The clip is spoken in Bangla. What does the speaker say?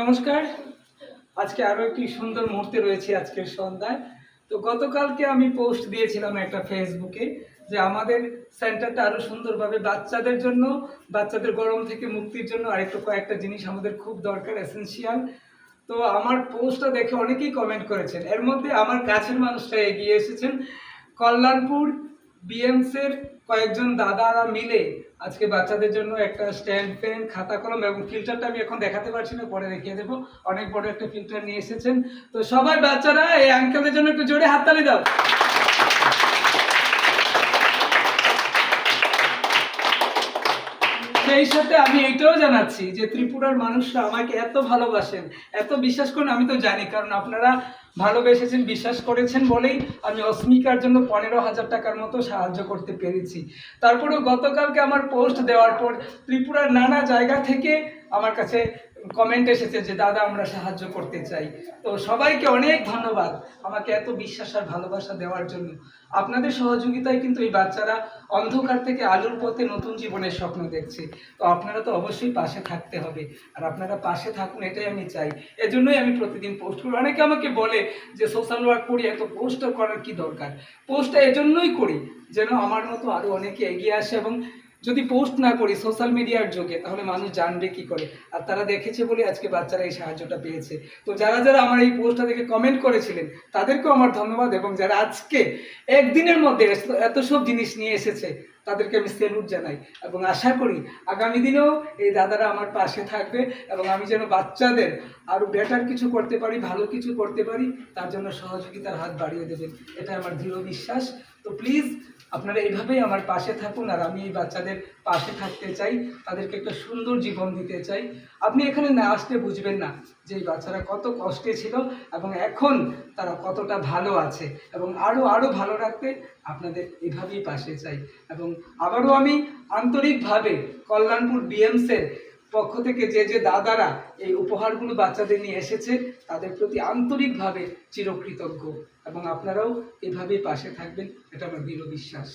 নমস্কার। আজকে আরও একটি সুন্দর মুহূর্তে রয়েছে আজকের সন্ধ্যায়। তো গতকালকে আমি পোস্ট দিয়েছিলাম একটা ফেসবুকে যে আমাদের সেন্টারটা আরও সুন্দরভাবে বাচ্চাদের জন্য, বাচ্চাদের গরম থেকে মুক্তির জন্য আরেকটু কয়েকটা জিনিস আমাদের খুব দরকার এসেন্সিয়াল তো আমার পোস্টটা দেখে অনেকেই কমেন্ট করেছেন। এর মধ্যে আমার কাছের মানুষরা এগিয়ে এসেছেন। কল্যাণপুর বিএমসের কয়েকজন দাদারা মিলে আজকে বাচ্চাদের জন্য একটা স্ট্যান্ড পেন, খাতা কলম এবং ফিল্টারটা আমি এখন দেখাতে পারছি না, পরে দেখিয়ে দেবো। অনেক বড় একটা ফিল্টার নিয়ে এসেছেন। তো সবাই বাচ্চারা, এই আঙ্কেলের জন্য একটু জোরে হাততালি দাও। সেই সাথে আমি এইটাও জানাচ্ছি যে ত্রিপুরার মানুষরা আমাকে এত ভালোবাসেন, এত বিশ্বাস করেন, আমি তো জানি, কারণ আপনারা ভালোবেসেছেন, বিশ্বাস করেছেন বলেই আমি অস্মিকার জন্য পনেরো হাজার টাকার মতো সাহায্য করতে পেরেছি। তারপরেও গতকালকে আমার পোস্ট দেওয়ার পর ত্রিপুরার নানা জায়গা থেকে আমার কাছে কমেন্ট এসেছে যে, দাদা, আমরা সাহায্য করতে চাই। তো সবাইকে অনেক ধন্যবাদ আমাকে এত বিশ্বাস আর ভালোবাসা দেওয়ার জন্য। আপনাদের সহযোগিতায় কিন্তু এই বাচ্চারা অন্ধকার থেকে আলোর পথে নতুন জীবনের স্বপ্ন দেখছে। তো আপনারা তো অবশ্যই পাশে থাকতে হবে। আর আপনারা পাশে থাকুন, এটাই আমি চাই। এজন্যই আমি প্রতিদিন পোস্ট করি। অনেকে আমাকে বলে যে সোশ্যাল ওয়ার্ক করি, এত পোস্ট করার কি দরকার? পোস্টটা এজন্যই করি যেন আমার মতো আরও অনেকে এগিয়ে আসে এবং যদি পোস্ট না করি সোশ্যাল মিডিয়ার যুগে, তাহলে মানুষ জানবে কি করে। আর তারা দেখেছে বলে আজকে বাচ্চারা এই সাহায্যটা পেয়েছে। তো যারা যারা আমার এই পোস্টটা দেখে কমেন্ট করেছিলেন, তাদেরকেও আমার ধন্যবাদ এবং যারা আজকে একদিনের মধ্যে এত- সব জিনিস নিয়ে এসেছে, তাদেরকে আমি সেলুট জানাই এবং আশা করি আগামী দিনেও এই দাদারা আমার পাশে থাকবে এবং আমি যেন বাচ্চাদের আরও বেটার কিছু করতে পারি, ভালো কিছু করতে পারি, তার জন্য সহযোগিতার হাত বাড়িয়ে দেবেন। এটা আমার দৃঢ় বিশ্বাস। তো প্লিজ আপনারা এইভাবেই আমার পাশে থাকুন আর আমি এই বাচ্চাদের পাশে থাকতে চাই, তাদেরকে একটা সুন্দর জীবন দিতে চাই। আপনি এখানে না আসলে বুঝবেন না যে এই বাচ্চারা কত কষ্টে ছিল এবং এখন তারা কতটা ভালো আছে এবং আরও আরও ভালো রাখতে আপনাদের এভাবেই পাশে চাই। এবং আবারও আমি আন্তরিকভাবে কল্যাণপুর বিএমসের পক্ষ থেকে যে যে দাদারা এই উপহারগুলো বাচ্চাদের নিয়ে এসেছে, তাদের প্রতি আন্তরিকভাবে চিরকৃতজ্ঞ। এবং আপনারাও এভাবেই পাশে থাকবেন, এটা আমার দৃঢ় বিশ্বাস।